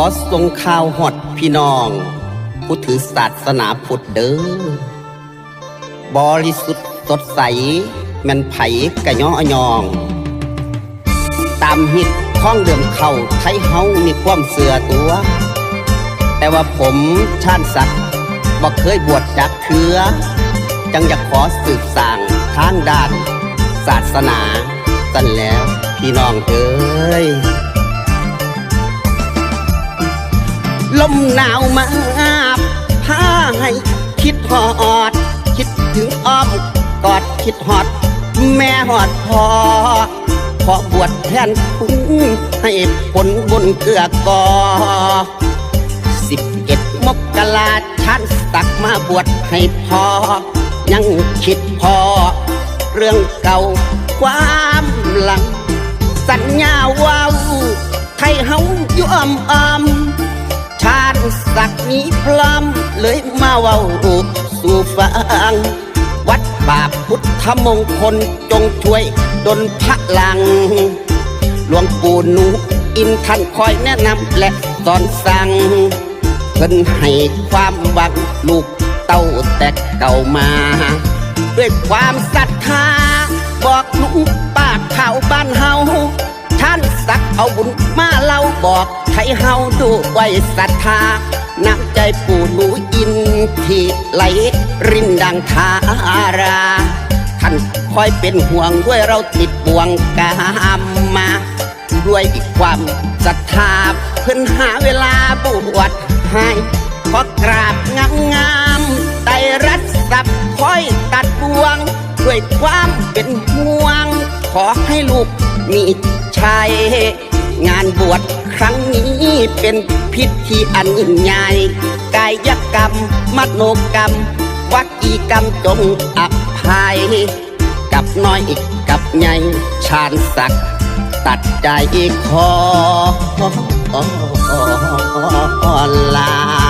อส่งข่าวหอดพี่น้อง ผู้ถือศาสนาพุทธเด้อบริสุทธิ์สดใสแมันไผกะย่ออยอง ตามฮิตข้องเดิมเข้าไทยเฮามีความเสือตัว แต่ว่าผมชาญสัตว์บ่เคยบวชจักเถือ จังอยากขอสืบสางทางด้าน ศาสนาสันแล้วพี่น้องเอ้ย ลมหนาวมาพาให้คิดหอด คิดถึงอ้อมกอดคิดหอด แม่หอดพอขอบวชแทนคุณให้ผลบุญเกือกอสิบเอ็ดมกราชันตักมาบวชให้พอ ยังคิดพอ เรื่องเก่าความหลัง สัญญาว่าไทยเฮาอยู่อ้อมอ้อม สักมีพลัมเลยมาเว้าสู่ฟัง วัดป่าพุทธมงคลจงช่วยดลพลัง หลวงปู่หนูอินท่านคอยแนะนำและสอนสั่งเพิ่นให้ความหวังลูกเต้าแต่เก่ามา ด้วยความศรัทธาบอกลุงป้าข่าวบ้านเฮา เอาบุญมาเล่าบอกให้เฮาดูไว้ศรัทธาน้ำใจปู่หนูอินที่ไหลรินดังทารา ท่านคอยเป็นห่วงด้วยเราติดบ่วงกามมา ด้วยความศรัทธาเพิ่นหาเวลาบวชให้ขอกราบงามงามไตรรัตสับคอยตัดบ่วง ด้วยความเป็นห่วง ขอให้ลูก มีชัยงานบวชครั้งนี้เป็นพิธีอันยิ่งใหญ่กายกรรมมโนกรรมวัจีกรรมจงอภัย กับน้อยอีกกับใหญ่ชาญศักดิ์ตัดใจอีกคอลา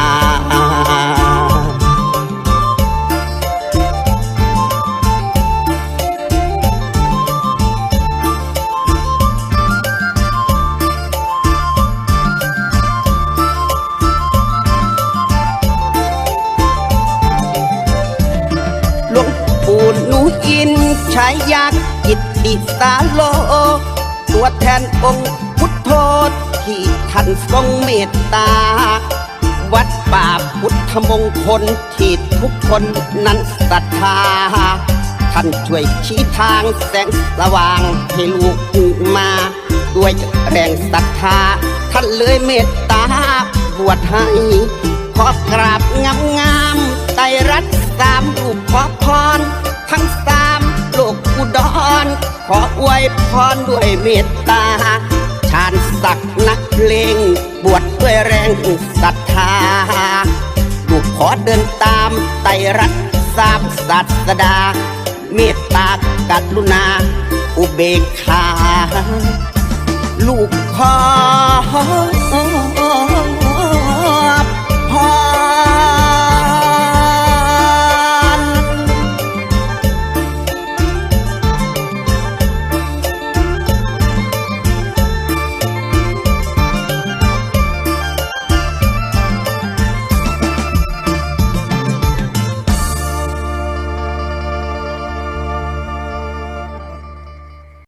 ชายยักษ์กิตติสาโล ตัวแทนองค์พุทโธที่ท่านทรงเมตตา วัดป่าพุทธมงคลที่ทุกคนนั้นศรัทธา ท่านช่วยชี้ทางแสงสว่างให้ลูกมา ด้วยแรงศรัทธา ท่านเลยเมตตาบวชให้ขอกราบงามงามไตรัตสามลูกขอพร ขออวยพรด้วยเมตตา ชาญศักดิ์นักเลงบวชด้วยแรงศรัทธาลูกขอเดินตามไตรรัตสามศาสดา เมตตากรุณา อุเบกขา ลูกขอ